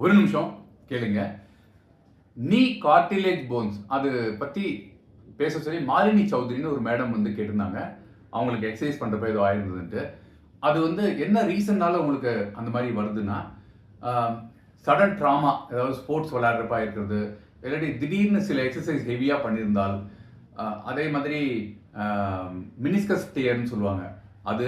ஒரு நிமிஷம் கேளுங்க. நீ கார்டிலேஜ் போன்ஸ் அது பற்றி பேச சொல்லி மாலினி சௌத்ரின்னு ஒரு மேடம் வந்து கேட்டிருந்தாங்க. அவங்களுக்கு எக்ஸசைஸ் பண்ணுறப்ப ஏதோ ஆயிருந்ததுன்ட்டு. அது வந்து என்ன ரீசன்னால உங்களுக்கு அந்த மாதிரி வருதுன்னா சடன் ட்ராமா ஏதாவது ஸ்போர்ட்ஸ் விளையாடுறப்பா இருக்கிறது இல்லாட்டி திடீர்னு சில எக்ஸசைஸ் ஹெவியாக பண்ணியிருந்தால் அதே மாதிரி மினிஸ்கஸ் டியர்னு சொல்லுவாங்க. அது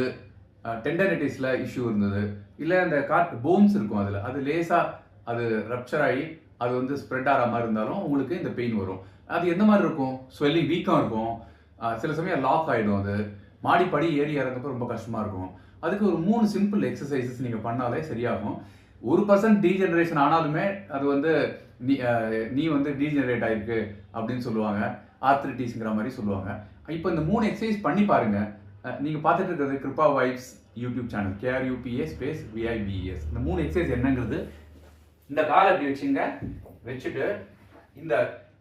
டெண்டனிட்டிஸில் இஷ்யூ இருந்தது. இல்லை அந்த காட் போன்ஸ் இருக்கும் அதில். அது லேசாக அது ரப்சர் ஆகி அது வந்து ஸ்ப்ரெட் ஆகிற மாதிரி இருந்தாலும் உங்களுக்கு இந்த பெயின் வரும். அது எந்த மாதிரி இருக்கும்? ஸ்வெல்லிங் வீக்கம் இருக்கும். சில சமயம் லாக் ஆகிடும் அது. மாடி ஏறி இறங்கப்போ ரொம்ப கஷ்டமாக இருக்கும். அதுக்கு ஒரு மூணு சிம்பிள் எக்ஸசைசஸ் நீங்கள் பண்ணாலே சரியாகும். ஒரு பர்சன்ட் டீஜெனரேஷன் ஆனாலுமே அது வந்து நீ நீ வந்து டீஜெனரேட் ஆயிருக்கு அப்படின்னு சொல்லுவாங்க. ஆர்த்ரிட்டிஸ்ங்கிற மாதிரி சொல்லுவாங்க. இப்போ இந்த மூணு எக்ஸசைஸ் பண்ணி பாருங்க. நீங்கள் பார்த்துட்டு இருக்கிறது Krupa vibes YouTube channel KRUPA space VIBS இந்த மூணு எக்ஸசைஸ் என்னங்கிறது இந்த காலை இப்படி வச்சுங்க வச்சுட்டு இந்த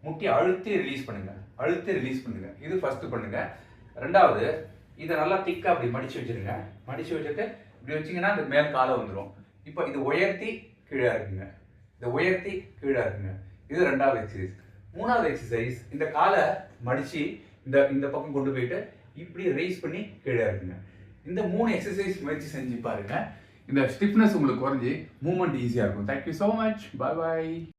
முட்டியை அழுத்தி ரிலீஸ் பண்ணுங்க. அழுத்தி ரிலீஸ் பண்ணுங்க. இது ஃபர்ஸ்ட் பண்ணுங்க. ரெண்டாவது இதை நல்லா திக்காக அப்படி மடிச்சு வச்சிருங்க. மடிச்சு வச்சுட்டு இப்படி வச்சீங்கன்னா இந்த மேல் காலை வந்துடும் இப்போ இது உயர்த்தி கீழே இருக்குங்க இதை உயர்த்தி கீழே இருக்குங்க இது ரெண்டாவது எக்ஸசைஸ் மூணாவது எக்ஸசைஸ் இந்த காலை மடித்து இந்த இந்த பக்கம் கொண்டு போயிட்டு இப்படி ரைஸ் பண்ணி கீழே இருக்குங்க இந்த மூணு எக்ஸசைஸ் முயற்சி செஞ்சு பாருங்க. இந்த ஸ்டிஃப்னஸ் உங்களுக்கு குறைஞ்சி மூமெண்ட் ஈஸியாக இருக்கும். Thank you so much bye bye